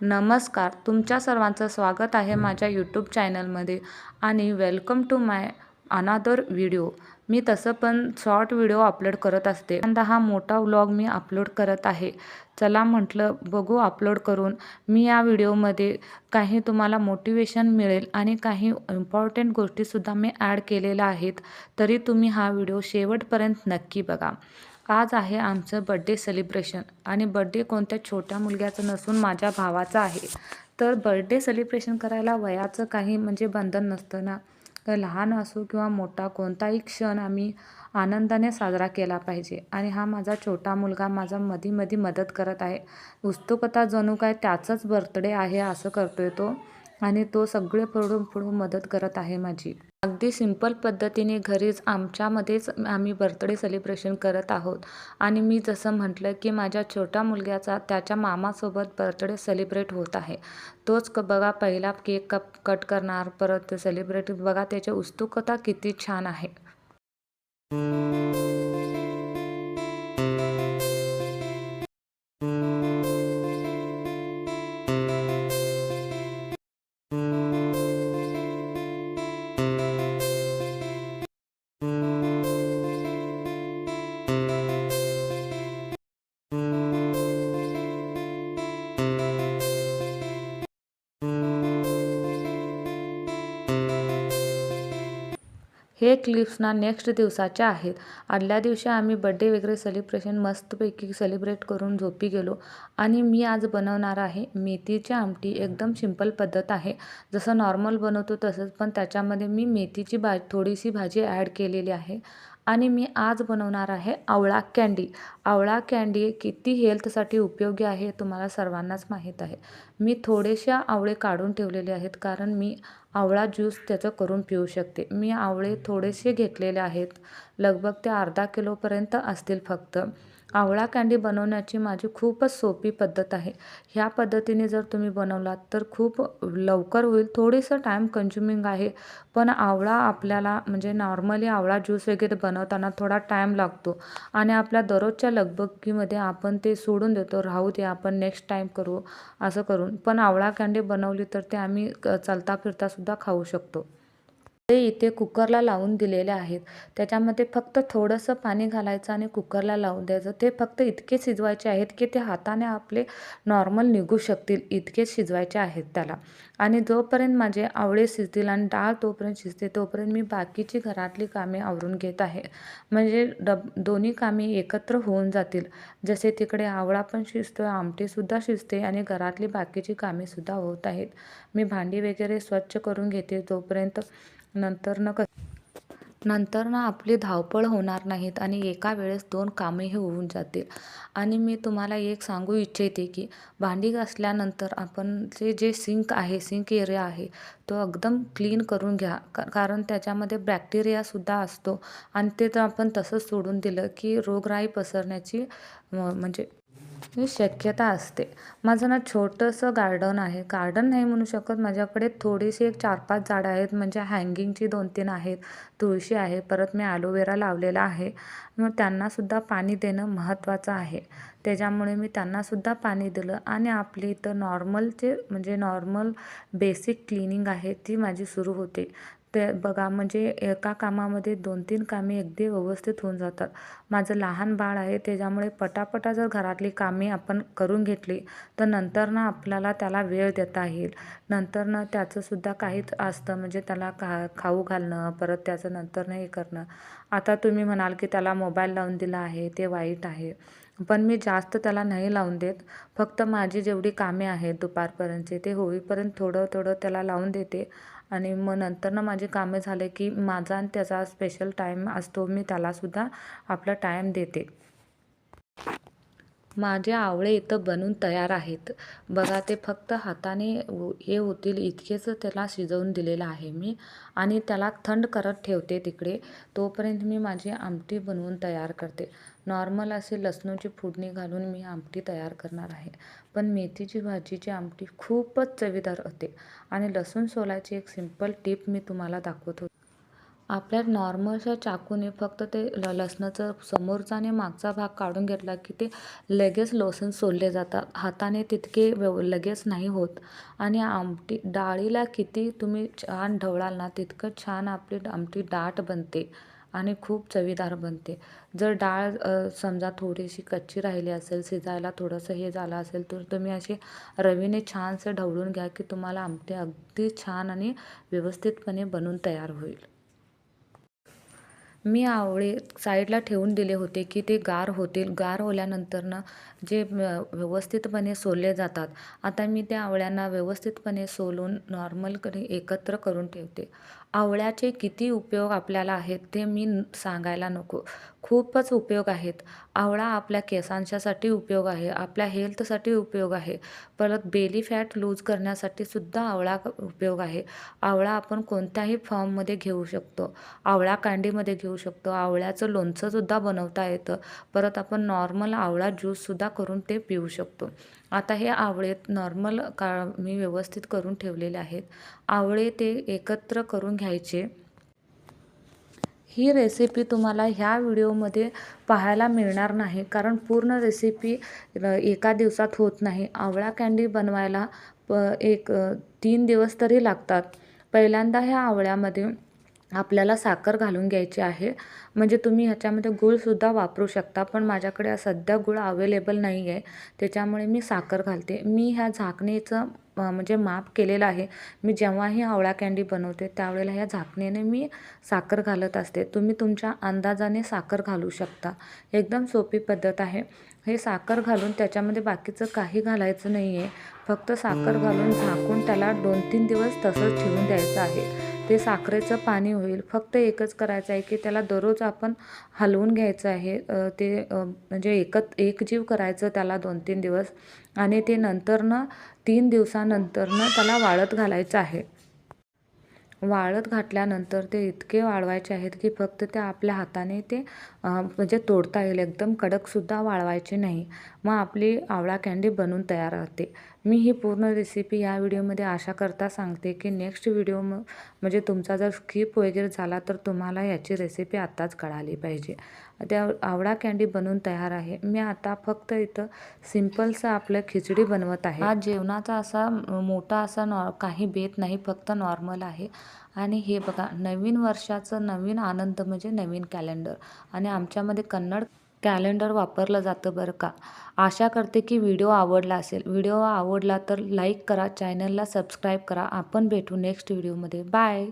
नमस्कार. तुमच्या सर्वांचं स्वागत आहे माझ्या यूट्यूब चॅनलमध्ये आणि welcome to my another video मी तसं पण शॉर्ट व्हिडिओ अपलोड करत असते. यंदा हा मोठा व्लॉग मी अपलोड करत आहे. चला म्हटलं बघू अपलोड करून मी या व्हिडिओमध्ये काही तुम्हाला मोटिवेशन मिळेल आणि काही इम्पॉर्टंट गोष्टीसुद्धा मी ॲड केलेल्या आहेत. तरी तुम्ही हा व्हिडिओ शेवटपर्यंत नक्की बघा. आज आहे आमचं बड्डे सेलिब्रेशन आणि बड्डे कोणत्या छोट्या मुलग्याचं नसून माझ्या भावाचा आहे. तर बड्डे सेलिब्रेशन करायला वयाचं काही म्हणजे बंधन नसतं ना? तर लहान असो किंवा मोठा कोणताही क्षण आम्ही आनंदाने साजरा केला पाहिजे. आणि हा माझा छोटा मुलगा माझा मधी मधी मदत करत आहे. उत्सुकता जणू काय त्याचाच बर्थडे आहे असं करतोय तो. आणि तो सगळे पुढून पुढून मदत करत आहे माझी. अगदी सिंपल पद्धतीने घरीच आमच्यामध्येच आम्ही बर्थडे सेलिब्रेशन करत आहोत. आणि मी जसं म्हटलं की माझ्या छोट्या मुलग्याचा त्याच्या मामासोबत बर्थडे सेलिब्रेट होत आहे. तोच क बघा पहिला केक कप कट करणार परत सेलिब्रेट बघा त्याची उत्सुकता किती छान आहे. हे क्लिप्स ना नेक्स्ट दिवसाचे आहेत. आदल्या दिवशी आम्ही बड्डे वगैरे सेलिब्रेशन मस्तपैकी सेलिब्रेट करून झोपी गेलो. आणि मी आज बनवणार आहे मेथीची आमटी. एकदम सिंपल पद्धत आहे. जसं नॉर्मल बनवतो तसंच पण त्याच्यामध्ये मी मेथीची भा थोडीशी भाजी ॲड केलेली आहे. आणि मी आज बनवणार आहे आवळा कँडी आवळा कँडी किती हेल्थसाठी उपयोगी आहे तुम्हाला सर्वांनाच माहीत आहे. मी थोडेशा आवळे काढून ठेवलेले आहेत कारण मी आवळा ज्यूस त्याचं करून पिऊ शकते. मी आवळे थोडेसे घेतलेले आहेत. लगभग ते अर्धा किलोपर्यंत असतील फक्त. आवळा कँडी बनवण्याची माझी खूपच सोपी पद्धत आहे. ह्या पद्धतीने जर तुम्ही बनवलात तर खूप लवकर होईल. थोडीसं टाईम कन्झ्युमिंग आहे. पण आवळा आपल्याला म्हणजे नॉर्मली आवळा ज्यूस वगैरे बनवताना थोडा टाईम लागतो. आणि आपल्या दररोजच्या लगबगीमध्ये आपण ते सोडून देतो. राहू दे आपण नेक्स्ट टाईम करू असं करून. पण आवळा कँडी बनवली तर ते आम्ही चालता फिरता सुद्धा खाऊ शकतो. ते इथे कुकरला लावून दिलेले आहेत. त्याच्यामध्ये फक्त थोडंसं पाणी घालायचं आणि कुकरला लावून द्यायचं. ते फक्त इतके शिजवायचे आहेत की ते हाताने आपले नॉर्मल निघू शकतील इतके शिजवायचे आहेत त्याला. आणि जोपर्यंत माझे आवळे शिजतील आणि डाळ तोपर्यंत शिजते तोपर्यंत मी बाकीची घरातली कामे आवरून घेत आहे. म्हणजे डब दोन्ही कामे एकत्र होऊन जातील. जसे तिकडे आवळा पण शिजतो आमटीसुद्धा शिजते आणि घरातली बाकीची कामेसुद्धा होत आहेत. मी भांडी वगैरे स्वच्छ करून घेते तोपर्यंत नंतर न क नंतर ना आपली धावपळ होणार नाहीत आणि एका वेळेस दोन कामेही होऊन जातील. आणि मी तुम्हाला एक सांगू इच्छिते की भांडी घासल्यानंतर आपण जे जे सिंक आहे सिंक एरिया आहे तो एकदम क्लीन करून घ्या. कारण त्याच्यामध्ये बॅक्टेरियासुद्धा असतो. आणि ते तर आपण तसंच सोडून दिलं की रोगराई पसरण्याची म्हणजे ही शक्यता असते. माझं ना छोटंसं गार्डन आहे. गार्डन नाही म्हणू शकत. माझ्याकडे थोडीशी एक चार पाच झाडं आहेत. म्हणजे हँगिंगची दोन तीन आहेत. तुळशी आहे. परत मी ॲलोवेरा लावलेला आहे. मग त्यांनासुद्धा पाणी देणं महत्त्वाचं आहे. त्याच्यामुळे मी त्यांनासुद्धा पाणी दिलं. आणि आपली इथं नॉर्मलचे म्हणजे नॉर्मल बेसिक क्लिनिंग आहे ती माझी सुरू होते. ते बघा म्हणजे एका कामामध्ये दोन तीन कामे अगदी व्यवस्थित होऊन जातात. माझं लहान बाळ आहे त्याच्यामुळे पटापटा जर घरातली कामे आपण करून घेतली तर नंतर ना आपल्याला त्याला वेळ देता येईल. नंतर ना त्याचंसुद्धा काहीच असतं म्हणजे त्याला खा खाऊ घालणं परत त्याचं नंतर हे करणं. आता तुम्ही म्हणाल की त्याला मोबाईल लावून दिला आहे ते वाईट आहे. पण मी जास्त त्याला नाही लावून देत. फक्त माझी जेवढी कामे आहेत दुपारपर्यंतचे ते होईपर्यंत थोडं थोडं त्याला लावून देते. आणि मग नंतर ना माझे कामे झाले की माझा आणि त्याचा स्पेशल टाईम असतो मी त्यालासुद्धा आपला टाईम देते. माझे आवळे इथं बनून तयार आहेत. बघा ते फक्त हाताने हे होतील इतकेच त्याला शिजवून दिलेलं आहे मी आणि त्याला थंड करत ठेवते तिकडे. तोपर्यंत मी माझी आमटी बनवून तयार करते. नॉर्मल असे लसणूची फोडणी घालून मी आमटी तयार करणार आहे. पण मेथीची भाजीची आमटी खूपच चवीदार होते आणि लसूण सोलायची एक सिंपल टिप मी तुम्हाला दाखवत होते. आपल्या नॉर्मलच्या चाकूने फक्त ते ल लसणाचं समोरचा आणि मागचा भाग काढून घेतला की ते लगेच लसूण सोलले जातात. हाताने तितके व्यव लगेच नाही होत. आणि आमटी डाळीला किती तुम्ही छान ढवळाल ना तितकं छान आपली आमटी डाट बनते आणि खूप चवीदार बनते. जर डाळ समजा थोडीशी कच्ची राहिली असेल शिजायला थोडंसं हे झालं असेल तर तुम्ही अशी रवीने छानसं ढवळून घ्या की तुम्हाला आमटी अगदी छान आणि व्यवस्थितपणे बनून तयार होईल. मी आवळे साईडला ठेवून दिले होते की ते गार होतील. गार होल्यानंतरनं जे व्यवस्थितपणे सोलले जातात आता मी त्या आवळ्यांना व्यवस्थितपणे सोलून नॉर्मलकडे एकत्र करून ठेवते. आवळ्याचे किती उपयोग आपल्याला आहेत ते मी सांगायला नको. खूपच उपयोग आहेत. आवळा आपल्या केसांच्यासाठी उपयोग आहे आपल्या हेल्थसाठी उपयोग आहे. परत बेली फॅट लूज करण्यासाठी सुद्धा आवळा उपयोग आहे. आवळा आपण कोणत्याही फॉर्ममध्ये घेऊ शकतो. आवळा कांडीमध्ये घेऊ शकतो. आवळ्याचं लोणचंसुद्धा बनवता येतं. परत आपण नॉर्मल आवळा ज्यूससुद्धा करून ते पिऊ शकतो. आता हे आवळे नॉर्मल का मी व्यवस्थित करून ठेवलेले आहेत. आवळे ते एकत्र करून घ्यायचे. ही रेसिपी तुम्हाला ह्या व्हिडिओमध्ये पाहायला मिळणार नाही कारण पूर्ण रेसिपी एका दिवसात होत नाही. आवळा कँडी बनवायला प एक तीन दिवस तरी लागतात. पहिल्यांदा ह्या आवळ्यामध्ये आपल्याला साखर घालून घ्यायची आहे. म्हणजे तुम्ही ह्याच्यामध्ये गूळसुद्धा वापरू शकता पण माझ्याकडे सध्या गूळ अवेलेबल नाही आहे त्याच्यामुळे मी साखर घालते. मी ह्या झाकणीचं म्हणजे माप केलेलं आहे. मी जेव्हाही आवळा कँडी बनवते त्यावेळेला ह्या झाकणीने मी साखर घालत असते. तुम्ही तुमच्या अंदाजाने साखर घालू शकता. एकदम सोपी पद्धत आहे. हे साखर घालून त्याच्यामध्ये बाकीचं काही घालायचं नाही आहे फक्त साखर घालून झाकून त्याला दोन तीन दिवस तसंच ठेवून द्यायचं आहे. ते साखरेचं पाणी होईल. फक्त एकच करायचं आहे की त्याला दररोज आपण हलवून घ्यायचं आहे. ते म्हणजे एकत एकजीव करायचं त्याला दोन तीन दिवस आणि ते नंतरनं तीन दिवसानंतरनं त्याला वाळत घालायचं आहे. वाळत घातल्यानंतर ते इतके वाळवायचे आहेत की फक्त ते आपल्या हाताने ते म्हणजे तोडता येईल. एकदम कडकसुद्धा वाळवायचे नाही. मग आपली आवळा कँडी बनून तयार राहते. मी ही पूर्ण रेसिपी या व्हिडिओमध्ये आशा करता सांगते की नेक्स्ट व्हिडिओ म म्हणजे तुमचा जर स्किप वगैरे झाला तर तुम्हाला याची रेसिपी आत्ताच कळाली पाहिजे. त्या आवळा कँडी बनवून तयार आहे. मी आता फक्त इथं सिम्पलचं आपलं खिचडी बनवत आहे. हा जेवणाचा असा मोठा असा नॉ काही बेत नाही फक्त नॉर्मल आहे. आणि हे बघा नवीन वर्षाचं नवीन आनंद म्हणजे नवीन कॅलेंडर आणि आमच्यामध्ये कन्नड कॅलेंडर वापरलं जातं बरं का? आशा करते की व्हिडिओ आवडला असेल. व्हिडिओ आवडला तर लाईक करा चॅनलला सबस्क्राईब करा. आपण भेटू नेक्स्ट व्हिडिओमध्ये बाय